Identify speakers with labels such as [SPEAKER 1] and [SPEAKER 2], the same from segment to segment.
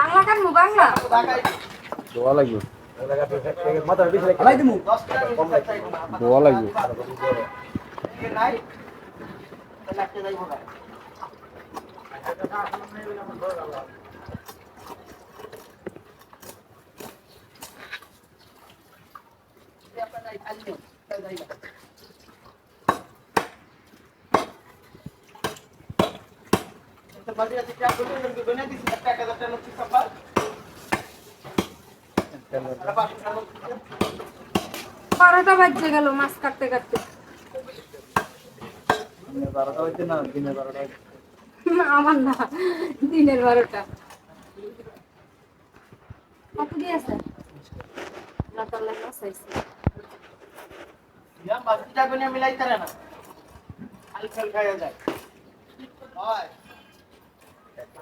[SPEAKER 1] বাংলা কান মু বাংলা।
[SPEAKER 2] দোয়া লাগবে। দোয়া লাগবে।
[SPEAKER 1] বারোটা বাজছে গেল মাছ কাটতে কাটতে।
[SPEAKER 3] বারোটা হইতে না দিনে বারোটা
[SPEAKER 1] আমার না দিনের বারোটা। কত দিয়ে আছে? লতাল্লা মাছ আইছে
[SPEAKER 3] মানে এডি কি হইমু আমি লই দিমু না। না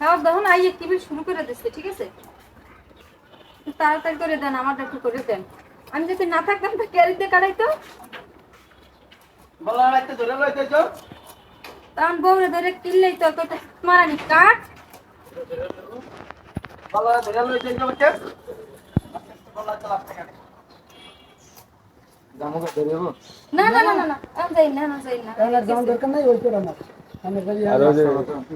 [SPEAKER 1] হ্যাঁ দেখুন আইয়ে টিভি শুরু করে দিচ্ছে ঠিক আছে? তাড়াতাড়ি করে দেন আমারটা একটু করে দেন। আমি যদি না থাকতাম তো ক্যারিতে কাটাইতো। তখন বউরে ধরে কিনলেই তো কত মারানি
[SPEAKER 2] যাব
[SPEAKER 1] না না না না না আমি যাই না না যাই না
[SPEAKER 3] দরকার নাই ওই করে আমার। খালি
[SPEAKER 2] আর ওই যে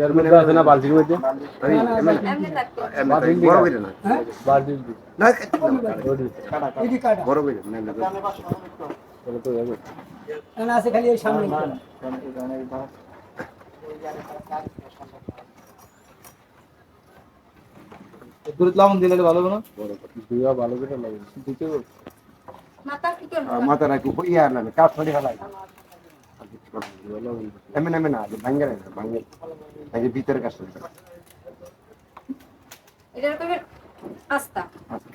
[SPEAKER 2] এর মধ্যে আছে না বালতির মধ্যে?
[SPEAKER 1] এমনি থাকতো
[SPEAKER 4] বড় করে না
[SPEAKER 2] বালতির
[SPEAKER 4] না
[SPEAKER 2] ওটি
[SPEAKER 3] এডি কাটা
[SPEAKER 4] বড় করে না না
[SPEAKER 2] তো যাবে
[SPEAKER 3] আছে খালি এই সামনে
[SPEAKER 2] দূরে লবণ দিলে ভালো না দুইয়া ভালো করে লাগে দিতে
[SPEAKER 1] মাথা কি করব?
[SPEAKER 4] মাথা রাখি ইয়া না কাজ করে ফেলাই না ভাঙ্গে না ভাঙ্গে এই যে ভিতরে কাজ করে
[SPEAKER 1] এটা রকমের আস্তা
[SPEAKER 4] আচ্ছা।